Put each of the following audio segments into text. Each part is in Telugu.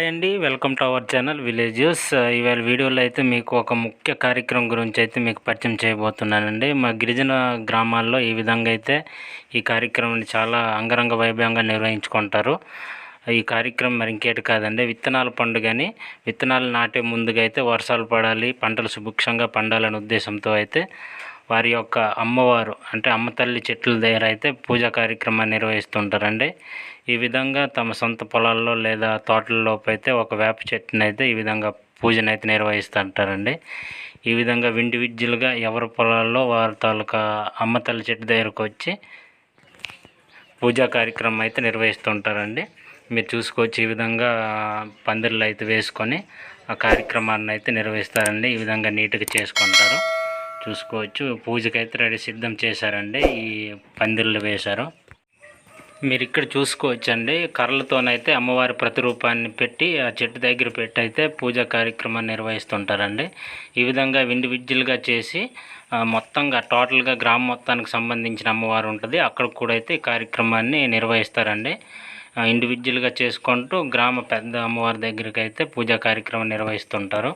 హాయ్ అండి. Welcome to our channel villages ఇవాళ వీడియోలో అయితే మీకు ఒక ముఖ్య కార్యక్రమం గురించి అయితే మీకు పరిచయం చేయబోతున్నానండి. మా గిరిజన గ్రామాల్లో ఈ విధంగా అయితే ఈ కార్యక్రమాన్ని చాలా అంగరంగ వైభవంగా నిర్వహించుకుంటారు. ఈ కార్యక్రమం మరి ఇంకేటి కాదండి. విత్తనాల పండుగని విత్తనాలు నాటే ముందుగా అయితే వర్షాలు పడాలి పంటలు సుభిక్షంగా పండాలనే ఉద్దేశంతో అయితే వారి యొక్క అమ్మవారు అంటే అమ్మ తల్లి చెట్ల దగ్గర అయితే పూజా కార్యక్రమాన్ని నిర్వహిస్తుంటారండి. ఈ విధంగా తమ సొంత పొలాల్లో లేదా తోటల్లో అయితే ఒక వేప చెట్టును అయితే ఈ విధంగా పూజను అయితే నిర్వహిస్తుంటారండి. ఈ విధంగా ఇండివిజువల్గా ఎవరి పొలాల్లో వారి తాలూకా అమ్మ తల్లి చెట్టు దగ్గరకు వచ్చి పూజా కార్యక్రమం అయితే నిర్వహిస్తుంటారండి. మీరు చూసుకోవచ్చు ఈ విధంగా పందిర్లు అయితే వేసుకొని ఆ కార్యక్రమాన్ని అయితే నిర్వహిస్తారండి. ఈ విధంగా నీట్గా చేసుకుంటారు. చూసుకోవచ్చు. పూజకైతే రెడీ సిద్ధం చేశారండి. ఈ పందిర్లు వేశారు. మీరు ఇక్కడ చూసుకోవచ్చండి. కర్రలతోనైతే అమ్మవారి ప్రతిరూపాన్ని పెట్టి ఆ చెట్టు దగ్గర పెట్టి అయితే పూజా కార్యక్రమాన్ని నిర్వహిస్తుంటారండి. ఈ విధంగా ఇండివిజువల్గా చేసి మొత్తంగా టోటల్గా గ్రామం మొత్తానికి సంబంధించిన అమ్మవారు ఉంటుంది. అక్కడ కూడా అయితే ఈ కార్యక్రమాన్ని నిర్వహిస్తారండి. ఇండివిజువల్గా చేసుకుంటూ గ్రామ పెద్ద అమ్మవారి దగ్గరికి అయితే పూజా కార్యక్రమం నిర్వహిస్తుంటారు.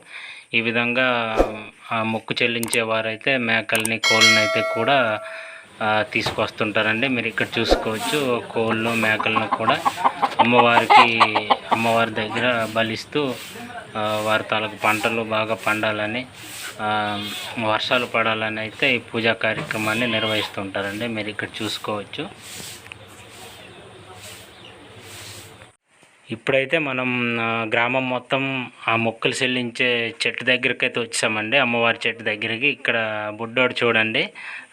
ఈ విధంగా ఆ మొక్కు చెల్లించే వారైతే మేకల్ని కోళ్ళని అయితే కూడా తీసుకొస్తుంటారండి. మీరు ఇక్కడ చూసుకోవచ్చు. కోళ్ళు మేకలను కూడా అమ్మవారికి అమ్మవారి దగ్గర బలిస్తూ వారి తాలూకు పంటలు బాగా పండాలని వర్షాలు పడాలని అయితే ఈ పూజా కార్యక్రమాన్ని నిర్వహిస్తుంటారండి. మీరు ఇక్కడ చూసుకోవచ్చు. ఇప్పుడైతే మనం గ్రామం మొత్తం ఆ మొక్కలు చెల్లించే చెట్టు దగ్గరికి అయితే వచ్చామండి. అమ్మవారి చెట్టు దగ్గరికి. ఇక్కడ బుడ్డోడు చూడండి.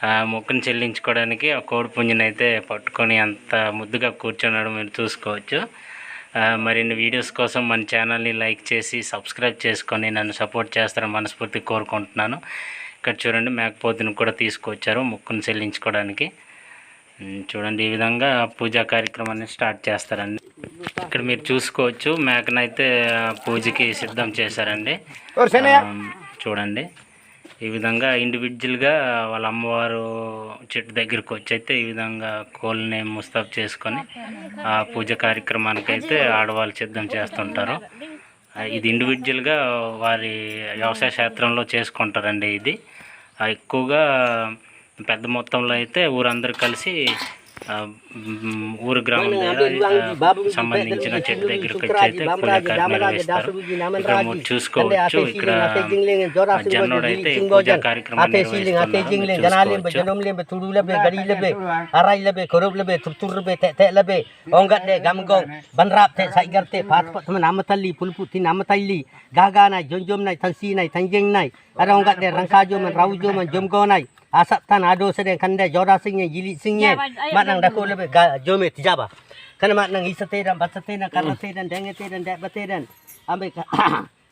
ఆ మొక్కను చెల్లించుకోవడానికి ఆ కోడి పుంజుని అయితే పట్టుకొని అంత ముద్దుగా కూర్చున్నాడు మీరు చూసుకోవచ్చు. మరిన్ని వీడియోస్ కోసం మన ఛానల్ని లైక్ చేసి సబ్స్క్రైబ్ చేసుకొని నన్ను సపోర్ట్ చేస్తారని మనస్ఫూర్తి కోరుకుంటున్నాను. ఇక్కడ చూడండి మేకపోతుని కూడా తీసుకొచ్చారు మొక్కును చెల్లించుకోవడానికి. చూడండి ఈ విధంగా పూజా కార్యక్రమాన్ని స్టార్ట్ చేస్తారండి. ఇక్కడ మీరు చూసుకోవచ్చు మేకనైతే పూజకి సిద్ధం చేశారండి. చూడండి. ఈ విధంగా ఇండివిజువల్గా వాళ్ళ అమ్మవారు చెట్టు దగ్గరికి వచ్చి అయితే ఈ విధంగా కోళ్ళని ముస్తాబ్ చేసుకొని ఆ పూజ కార్యక్రమానికి అయితే ఆడవాళ్ళు సిద్ధం చేస్తుంటారు. ఇది ఇండివిజువల్గా వారి వ్యవసాయ క్షేత్రంలో చేసుకుంటారండి ఇది. ఎక్కువగా పెద్ద మొత్తంలో అయితే ఊరందరూ కలిసి ఆ, మ్, ఊరు గ్రామం దగ్గర ఆ, సంబంధించిన చెట్టు దగ్గరికి వచ్చి అయితే పూజా కార్యక్రమం నిర్వహిస్తారు ఇక్కడ మీరు చూసుకోవచ్చు. ఇక్కడ జన్నోడు అయితే ఈ పూజా కార్యక్రమాన్ని నిర్వహిస్తున్నారు asap tan ado sedeng kande jora singe jili singe manang dako lebe jome tijaba kana manang isate dan basate dan karate dan dengete dan dak dan ambe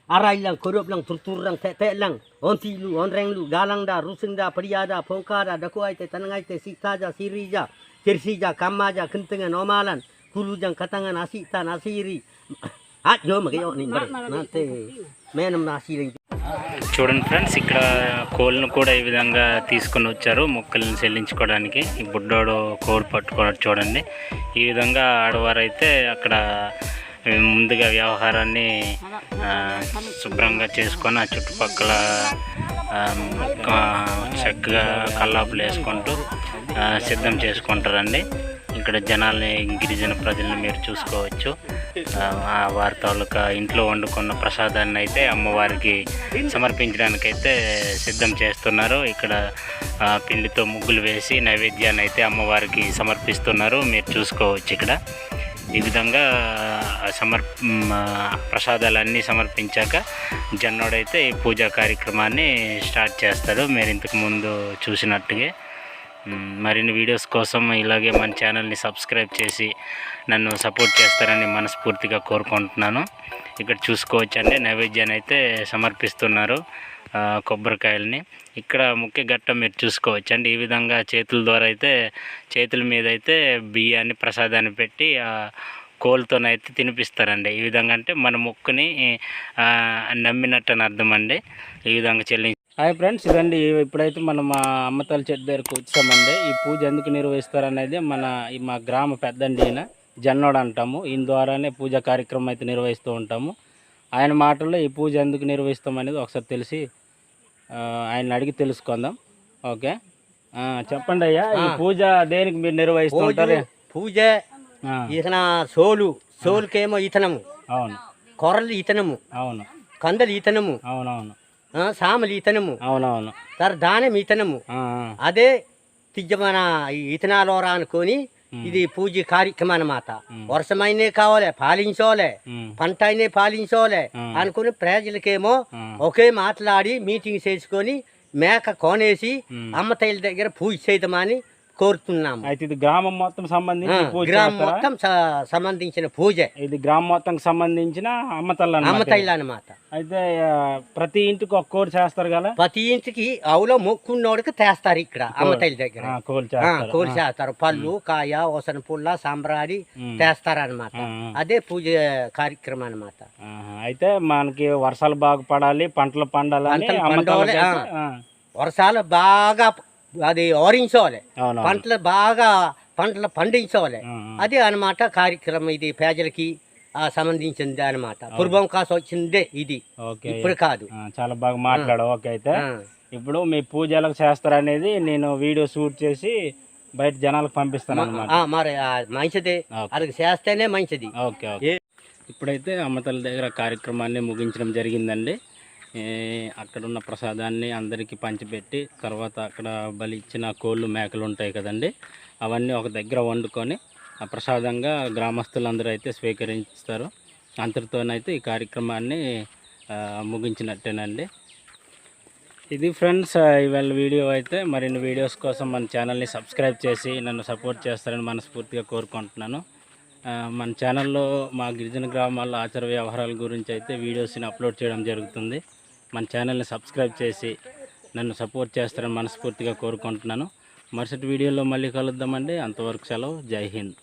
arai lang korop lang turtur lang te te lang. Onti lu onreng lu galang da rusing da pria da phoka da dako ai te tanang ai te sikta ja siri ja kirsi ja kamma ja kentengan omalan. Kulu jang katangan asik tan asiri. At jom ke ni nanti main nasi lagi. చూడండి ఫ్రెండ్స్ ఇక్కడ కోళ్ళను కూడా ఈ విధంగా తీసుకొని వచ్చారు మొక్కలను చెల్లించుకోవడానికి. ఈ బుడ్డోడు కోడి పట్టుకోవడం చూడండి. ఈ విధంగా ఆడవారు అయితే అక్కడ ముందుగా వ్యవహారాన్ని శుభ్రంగా చేసుకొని ఆ చుట్టుపక్కల చక్కగా కల్లాపులు వేసుకుంటూ సిద్ధం చేసుకుంటారండి. ఇక్కడ జనాల్ని గిరిజన ప్రజల్ని మీరు చూసుకోవచ్చు. ఆ, వారి తాలూకా ఇంట్లో వండుకున్న ప్రసాదాన్ని అయితే అమ్మవారికి సమర్పించడానికైతే సిద్ధం చేస్తున్నారు. ఇక్కడ పిండితో ముగ్గులు వేసి నైవేద్యాన్ని అయితే అమ్మవారికి సమర్పిస్తున్నారు. మీరు చూసుకోవచ్చు ఇక్కడ. ఈ విధంగా సమర్ ప్రసాదాలన్నీ సమర్పించాక జన్నోడైతే ఈ పూజా కార్యక్రమాన్ని స్టార్ట్ చేస్తాడు మీరు ఇంతకు ముందు చూసినట్టుగా. మరిన్ని వీడియోస్ కోసం ఇలాగే మన ఛానల్ని సబ్స్క్రైబ్ చేసి నన్ను సపోర్ట్ చేస్తారని మనస్ఫూర్తిగా కోరుకుంటున్నాను. ఇక్కడ చూసుకోవచ్చండి. నైవేద్యాన్ని అయితే సమర్పిస్తున్నారు కొబ్బరికాయలని. ఇక్కడ ముఖ్య ఘట్టం మీరు చూసుకోవచ్చండి. ఈ విధంగా చేతుల ద్వారా అయితే చేతుల మీద అయితే బియ్యాన్ని ప్రసాదాన్ని పెట్టి ఆ కోళ్ళతోనైతే తినిపిస్తారండి. ఈ విధంగా అంటే మన మొక్కుని నమ్మినట్టు అని అర్థం అండి. ఈ విధంగా చెల్లించి హాయ్ ఫ్రెండ్స్ ఇదండి ఇప్పుడైతే మనం మా అమ్మతల్లి చెట్టు దగ్గరకు వచ్చామండి. ఈ పూజ ఎందుకు నిర్వహిస్తారు అనేది మన ఈ మా గ్రామ పెద్దండి ఈయన జన్నోడు అంటాము. ఈయన ద్వారానే పూజా కార్యక్రమం అయితే నిర్వహిస్తూ ఉంటాము. ఆయన మాటల్లో ఈ పూజ ఎందుకు నిర్వహిస్తాం అనేది ఒకసారి తెలిసి ఆయన అడిగి తెలుసుకుందాం. ఓకే? చెప్పండి అయ్యా ఈ పూజ దేనికి మీరు నిర్వహిస్తూ ఉంటారు? పూజ ఇతన సోలు సోలుకేమో ఇతనము అవును. కొరలు ఇతనము అవును. కందలు ఇతనము అవునవును. సామలు ఇతనము అవునవును. తర్ దానం ఇతనము అదే తిజ్జ మన ఇతనాలోరా అనుకొని ఇది పూజ కార్యక్రమం అన్నమాట. వర్షమైనే కావాలి పాలించోలే. పంట అయినే పాలించోలే. అనుకుని ప్రజలకేమో ఒకే మాట్లాడి మీటింగ్ చేసుకొని మేక కొనేసి. అమ్మ తల్లి దగ్గర పూజ చేయదమని కోరుతున్నాము. అయితే ఇది గ్రామం మొత్తం సంబంధించి పూజ గ్రామం చేస్తారా? మొత్తం స- సంబంధించిన పూజ. ఇది గ్రామం మొత్తం సంబంధించిన అమ్మతల్లి అమ్మ అన్నమాట తల్లి అన్నమాట. అయితే ఆ, ప్రతి ఇంటికి ఒక కోడి చేస్తారు కదా? ప్రతి ఇంటికి ఆవులో మొక్కున్నోడికి తెస్తారు ఇక్కడ అమ్మ తల్లి దగ్గర. ఆ, కోడి ఆ, చేస్తారు. కోడి చేస్తారు. పళ్ళు కాయ ఓసన పుల్ల సాంబ్రాడి ఉమ్. ఆ, ఆ. అదే పూజ కార్యక్రమం అన్నమాట. ఆహా. అయితే మనకి వర్షాలు బాగా పడాలి పంటలు పండాలని పంటలు అమ్మతల్లి పండాలి, అయితే- ఆ, వర్షాలు బాగా అది అవును పంటలు బాగా పంటలు పండించాలి. ఆ. అదే అన్నమాట కార్యక్రమం ఇది ప్రజలకి సంబంధించింది అన్నమాట. పూర్వం కాసు వచ్చిందే ఇది. ఇప్పుడు కాదు. చాలా బాగా మాట్లాడావు. ఓకే అయితే. ఇప్పుడు మీ పూజ ఎలా చేస్తారనేది నేను వీడియో షూట్ చేసి బయట జనాలకు పంపిస్తాను అనమాట మరి మంచిదే. అది చేస్తేనే మంచిది. Okay okay. ఇప్పుడైతే అమ్మతల్లి దగ్గర కార్యక్రమాన్ని ముగించడం జరిగిందండి. అక్కడ ఉన్న ప్రసాదాన్ని అందరికీ పంచిపెట్టి తర్వాత అక్కడ బలి ఇచ్చిన కోళ్ళు మేకలు ఉంటాయి కదండి. అవన్నీ ఒక దగ్గర వండుకొని ఆ ప్రసాదంగా గ్రామస్తులందరూ అయితే స్వీకరిస్తారు. అంతటితోనైతే ఈ కార్యక్రమాన్ని ముగించినట్టేనండి. ఇది ఫ్రెండ్స్ ఇవాళ వీడియో అయితే మరిన్ని వీడియోస్ కోసం మన ఛానల్ని సబ్స్క్రైబ్ చేసి నన్ను సపోర్ట్ చేస్తారని మనస్ఫూర్తిగా కోరుకుంటున్నాను. మన ఛానల్లో మా గిరిజన గ్రామాల్లో ఆచార వ్యవహారాల గురించి అయితే వీడియోస్ని అప్లోడ్ చేయడం జరుగుతుంది. మన ఛానల్ని సబ్స్క్రైబ్ చేసి నన్ను సపోర్ట్ చేస్తారని మనస్ఫూర్తిగా కోరుకుంటున్నాను. మరుసటి వీడియోలో మళ్ళీ కలుద్దామండి. అంతవరకు సెలవు. జై హింద్.